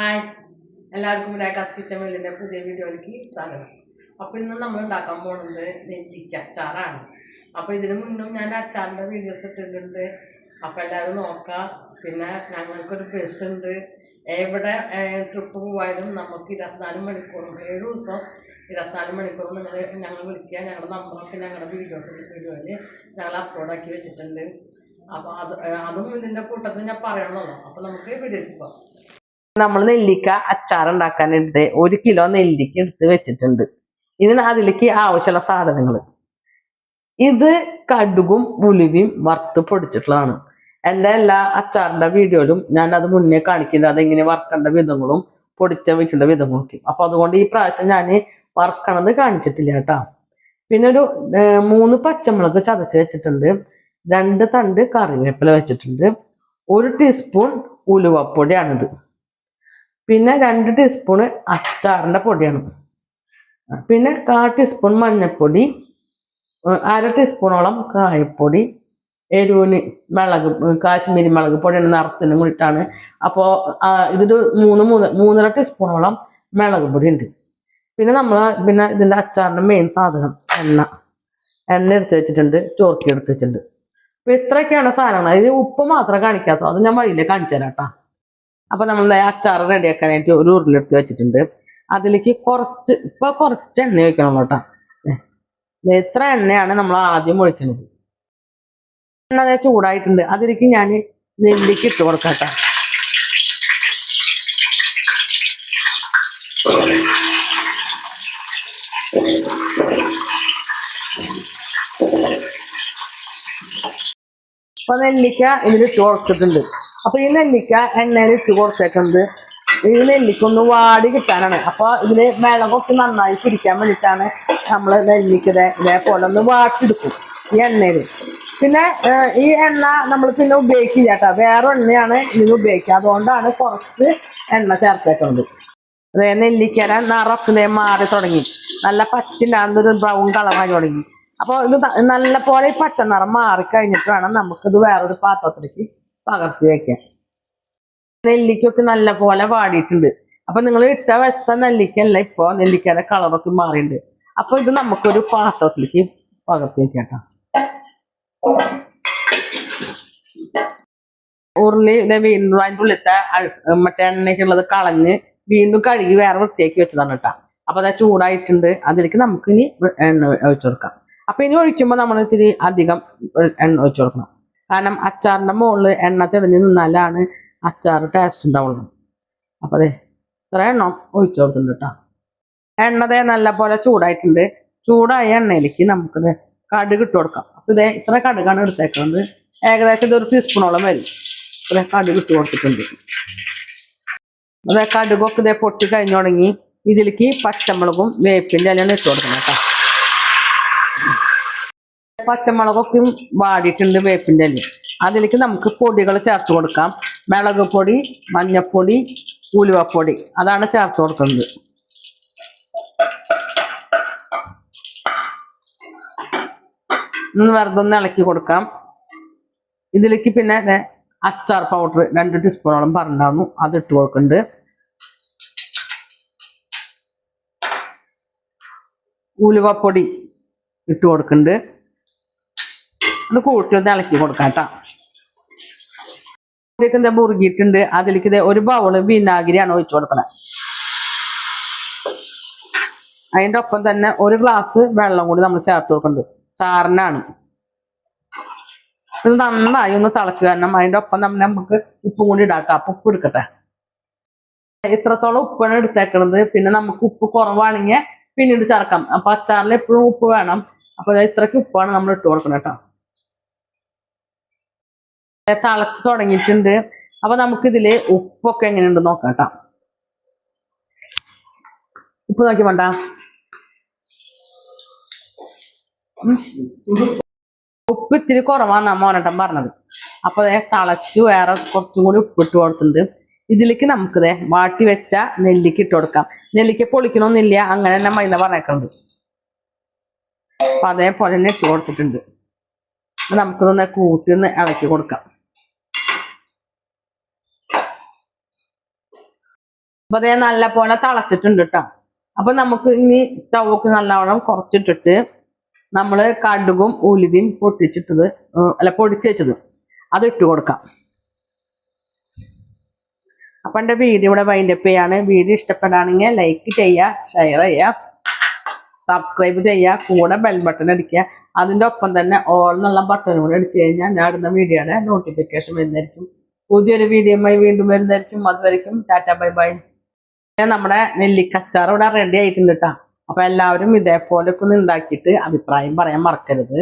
Hi എല്ലാവർക്കും as kitchen വെള്ളിന്റെ പുതിയ വീഡിയോയിലേക്ക് സ്വാഗതം. അപ്പോൾ ഇന്ന് നമ്മൾ ഉണ്ടാക്കാൻ പോകുന്നത് നെല്ലിക്ക അച്ചാറാണ്. അപ്പോൾ ഇതിനു മുന്നും ഞാൻ അച്ചാറിന്റെ വീഡിയോസ് ഇട്ടിട്ടുണ്ട്. അപ്പോൾ എല്ലാവരും നോക്കാം. പിന്നെ ഞങ്ങൾക്കൊരു ബസ് ഉണ്ട്. എവിടെ ട്രിപ്പ് പോയാലും നമുക്ക് ഇരുപത്തിനാല് മണിക്കൂറും ഏഴ് ദിവസം ഇരുപത്തിനാല് മണിക്കൂറും നിങ്ങൾ ഞങ്ങൾ വിളിക്കുക. ഞങ്ങളുടെ നമ്പറൊക്കെ ഞങ്ങളുടെ വീഡിയോസ് വീഡിയോയിൽ ഞങ്ങൾ അപ്ലോഡ് ആക്കി വെച്ചിട്ടുണ്ട്. അപ്പോൾ അത് അതും ഇതിന്റെ കൂട്ടത്തിൽ ഞാൻ പറയണമല്ലോ അപ്പോൾ നമുക്ക് വീഡിയോ നമ്മൾ നെല്ലിക്ക അച്ചാർ ഉണ്ടാക്കാനെടുത്ത് ഒരു കിലോ നെല്ലിക്ക എടുത്ത് വെച്ചിട്ടുണ്ട്. ഇനി അതിലേക്ക് ആവശ്യമുള്ള സാധനങ്ങൾ ഇത് കടുകും ഉലുവയും വറുത്ത് പൊടിച്ചിട്ടുള്ളതാണ്. എന്റെ എല്ലാ അച്ചാറിന്റെ വീഡിയോയിലും ഞാൻ അത് മുന്നേ കാണിക്കുന്നത് അതെങ്ങനെ വറുക്കേണ്ട വിധങ്ങളും പൊടിച്ച വെക്കേണ്ട ഒക്കെ അപ്പൊ അതുകൊണ്ട് ഈ പ്രാവശ്യം ഞാൻ വറുക്കണത് കാണിച്ചിട്ടില്ല കേട്ടോ. പിന്നെ ഒരു മൂന്ന് പച്ചമുളക് ചതച്ച് വെച്ചിട്ടുണ്ട്. രണ്ട് തണ്ട് കറിവേപ്പില വെച്ചിട്ടുണ്ട്. ഒരു ടീസ്പൂൺ ഉലുവപ്പൊടിയാണിത്. പിന്നെ രണ്ട് ടീസ്പൂൺ അച്ചാറിന്റെ പൊടിയാണ്. പിന്നെ കാ ടീസ്പൂൺ മഞ്ഞൾപ്പൊടി അര ടീസ്പൂണോളം കായപ്പൊടി എരിവിന് മുളക് കാശ്മീരി മുളക് പൊടിയാണ് നിറത്തിന് കൂടിയിട്ടാണ്. അപ്പോൾ ഇതൊരു മൂന്ന് മൂന്ന് മൂന്നര ടീസ്പൂണോളം മുളക് പൊടി ഉണ്ട് പിന്നെ നമ്മൾ പിന്നെ ഇതിന്റെ അച്ചാറിന്റെ മെയിൻ സാധനം എണ്ണ. എണ്ണ എടുത്ത് വെച്ചിട്ടുണ്ട് ചോർക്കി എടുത്ത് വെച്ചിട്ടുണ്ട്. അപ്പോൾ ഇത്രയൊക്കെയാണ് സാധനങ്ങൾ ഇത് ഉപ്പ് മാത്രമേ കാണിക്കാത്തത്. അത് ഞാൻ വഴിയിലേ കാണിച്ചു തരാം കേട്ടോ. അപ്പൊ നമ്മൾ ആ അച്ചാർ റെഡിയാക്കാനായിട്ട് ഒരു ഉരുളെടുത്ത് വെച്ചിട്ടുണ്ട്. അതിലേക്ക് കുറച്ച് ഇപ്പൊ കുറച്ച് എണ്ണ ഒഴിക്കണം കേട്ടോ എത്ര എണ്ണയാണ് നമ്മൾ ആദ്യം ഒഴിക്കുന്നത് എണ്ണ അതായത് ചൂടായിട്ടുണ്ട്. അതിലേക്ക് ഞാൻ നെല്ലിക്ക് ഇട്ട് കൊടുക്കാം കേട്ടോ അപ്പൊ നെല്ലിക്ക ഇതിൽ ഇട്ട് അപ്പൊ ഈ നെല്ലിക്ക എണ്ണയിൽ ഇട്ട് കൊടുത്തേക്കുന്നത് ഈ നെല്ലിക്ക ഒന്ന് വാടി കിട്ടാനാണ്. അപ്പൊ ഇതിൽ മിളകൊക്കെ നന്നായി പിടിക്കാൻ വേണ്ടിയിട്ടാണ് നമ്മൾ നെല്ലിക്കതെ ഇതേ ഇതേപോലെ ഒന്ന് വാട്ടിയെടുക്കും ഈ എണ്ണയിൽ പിന്നെ ഈ എണ്ണ നമ്മൾ പിന്നെ ഉപയോഗിക്കില്ല കേട്ടോ. വേറെ എണ്ണയാണ് ഇതിന് ഉപയോഗിക്കുക. അതുകൊണ്ടാണ് കുറച്ച് എണ്ണ ചേർത്തേക്കുന്നത് അതേ നെല്ലിക്കര നിറത്തിനെ മാറി തുടങ്ങി. നല്ല പച്ചില്ലാന്നൊരു ബ്രൗൺ കളറായി തുടങ്ങി. അപ്പോൾ ഇത് നല്ല പോലെ ഈ പച്ച നിറം മാറി കഴിഞ്ഞിട്ട് വേണം നമുക്കിത് വേറൊരു പാത്രത്തിലേക്ക് പകർത്തി വെക്കാം നെല്ലിക്കൊക്കെ നല്ല പോലെ വാടിയിട്ടുണ്ട്. അപ്പൊ നിങ്ങൾ ഇട്ട വെച്ച നെല്ലിക്കല്ല ഇപ്പൊ നെല്ലിക്കയുടെ കളറൊക്കെ മാറിയിട്ടുണ്ട് അപ്പൊ ഇത് നമുക്കൊരു പാത്രത്തിലേക്ക് പകർത്തി വെക്കാം ട്ടോ. ഉരുളി വീണ്ടും അതിന്റെ ഉള്ളിലത്തെ അഴു- മറ്റേ എണ്ണയൊക്കെ ഉള്ളത് കളഞ്ഞ് വീണ്ടും കഴുകി വേറെ വൃത്തിയാക്കി വെച്ചതാണ് കേട്ടോ. അപ്പൊ അത് ചൂടായിട്ടുണ്ട്. അതിലേക്ക് നമുക്ക് ഇനി എണ്ണ ഒഴിച്ചു കൊടുക്കാം. അപ്പൊ ഇനി ഒഴിക്കുമ്പോൾ നമ്മൾ ഇത്തിരി അധികം എണ്ണ ഒഴിച്ചു കൊടുക്കണം. കാരണം അച്ചാറിന്റെ മുകളിൽ എണ്ണ തെളിഞ്ഞ് നിന്നാലാണ് അച്ചാർ ടേസ്റ്റ് ഉണ്ടാവുള്ളൂ. അപ്പോൾ അതെ ഇത്ര എണ്ണം ഒഴിച്ചു കൊടുത്തിട്ടുണ്ട് കേട്ടോ എണ്ണതേ നല്ല പോലെ ചൂടായിട്ടുണ്ട്. ചൂടായ എണ്ണയിലേക്ക് നമുക്ക് കടുക് ഇട്ട് കൊടുക്കാം. അപ്പോൾ ഇതേ ഇത്ര കടുകാണ് എടുത്തേക്കുന്നത്. ഏകദേശം ഇതൊരു ടീസ്പൂണോളം വരും. ഇത്ര കടുക് ഇട്ട് കൊടുത്തിട്ടുണ്ട്. അതെ കടുകൊക്കെ ഇതേ പൊട്ടി കഴിഞ്ഞു തുടങ്ങി. ഇതിലേക്ക് പച്ചമുളകും വേപ്പിന്റെ എല്ലാം ഇട്ട് കൊടുക്കണം കേട്ടോ പച്ചമുളകൊക്കെ വാടിയിട്ടുണ്ട് വേപ്പിന്റെ ഇല അതിലേക്ക് നമുക്ക് പൊടികൾ ചേർത്ത് കൊടുക്കാം. മുളക് പൊടി മഞ്ഞപ്പൊടി ഉലുവപ്പൊടി. അതാണ് ചേർത്ത് കൊടുക്കുന്നത്. ഒന്ന് വെറുതെ ഒന്ന് ഇളക്കി കൊടുക്കാം. ഇതിലേക്ക് പിന്നെ അച്ചാർ പൗഡർ രണ്ട് ടീസ്പൂണോളം പറഞ്ഞിട്ടുണ്ടായിരുന്നു അത് ഇട്ട് കൊടുക്കുന്നുണ്ട്. ഉലുവപ്പൊടി ഇട്ട് കൊടുക്കുന്നുണ്ട്. അത് കൂട്ടി ഒന്ന് ഇളക്കി കൊടുക്കാം കേട്ടോ എന്താ മുറുകിയിട്ടുണ്ട്? അതിലേക്ക് ഒരു ബൗൾ വിനാഗിരിയാണ് ഒഴിച്ചു കൊടുക്കണത് അതിന്റെ ഒപ്പം തന്നെ ഒരു ഗ്ലാസ് വെള്ളം കൂടി നമ്മൾ ചേർത്ത് കൊടുക്കുന്നുണ്ട്. ചാറിനാണ്. ഇത് നന്നായി ഒന്ന് തിളച്ചു കാരണം അതിന്റെ ഒപ്പം തന്നെ നമുക്ക് ഉപ്പും കൂടി ഇടാക്കാം അപ്പൊ ഉപ്പ് എടുക്കട്ടെ. എത്രത്തോളം ഉപ്പാണ് എടുത്തേക്കണത്. പിന്നെ നമുക്ക് ഉപ്പ് കുറവാണെങ്കിൽ പിന്നീട് ചേർക്കാം. അപ്പൊ അച്ചാറിൽ എപ്പോഴും ഉപ്പ് വേണം. അപ്പൊ ഇത്രയ്ക്ക് ഉപ്പാണ് നമ്മൾ ഇട്ട് കൊടുക്കണം കേട്ടോ. തിളച്ച് തുടങ്ങിയിട്ടുണ്ട്. അപ്പൊ നമുക്കിതിൽ ഉപ്പൊക്കെ എങ്ങനെയുണ്ട് നോക്കാം കേട്ടോ ഉപ്പ് നോക്കി വേണ്ട. ഉപ്പ് ഇത്തിരി കുറവാന്നാ മോനട്ടൻ പറഞ്ഞത്. അപ്പൊ അതെ തിളച്ചു വേറെ കുറച്ചും കൂടി ഉപ്പ് ഇട്ട് കൊടുത്തിട്ടുണ്ട്. ഇതിലേക്ക് നമുക്ക് ദേ വാട്ടി വെച്ച നെല്ലിക്ക് ഇട്ട് കൊടുക്കാം. നെല്ലിക്ക പൊളിക്കണമെന്നില്ല അങ്ങനെ തന്നെ മൈന പറഞ്ഞേക്കുന്നത് അപ്പൊ അതേപോലെ തന്നെ ഇട്ട് കൊടുത്തിട്ടുണ്ട്. നമുക്കിതൊന്ന് കൂട്ടി ഒന്ന് ഇളക്കി കൊടുക്കാം. അപ്പൊ അതേ നല്ല പോലെ തിളച്ചിട്ടുണ്ട് കേട്ടോ അപ്പൊ നമുക്ക് ഇനി സ്റ്റൗക്ക് നല്ലവണ്ണം കുറച്ചിട്ടിട്ട് നമ്മൾ കടുകും ഉലുവയും പൊട്ടിച്ചിട്ടത് അല്ല പൊടിച്ച് വെച്ചത്. അത് ഇട്ട് കൊടുക്കാം. അപ്പൊ എന്റെ വീഡിയോ ഇവിടെ വൈൻഡപ്പ് ചെയ്യാണ്. വീഡിയോ ഇഷ്ടപ്പെടുകയാണെങ്കിൽ ലൈക്ക് ചെയ്യുക ഷെയർ ചെയ്യുക സബ്സ്ക്രൈബ് ചെയ്യുക കൂടെ ബെൽ ബട്ടൺ അടിക്കുക. അതിന്റെ ഒപ്പം തന്നെ ഓൾ എന്നുള്ള ബട്ടൺ കൂടെ അടിച്ചു കഴിഞ്ഞാൽ ഞാൻ ഇടുന്ന വീഡിയോയുടെ നോട്ടിഫിക്കേഷൻ വരുന്നതായിരിക്കും. പുതിയൊരു വീഡിയോയുമായി വീണ്ടും വരുന്നതായിരിക്കും. അതുവരെയും ടാറ്റ ബൈ ബൈ. നമ്മുടെ നെല്ലിക്കച്ചാർ ഇവിടെ റെഡി ആയിട്ടുണ്ട് കേട്ടോ അപ്പോൾ എല്ലാവരും ഇതേപോലൊക്കെ ഒന്ന് ഉണ്ടാക്കിയിട്ട് അഭിപ്രായം പറയാൻ മറക്കരുത്.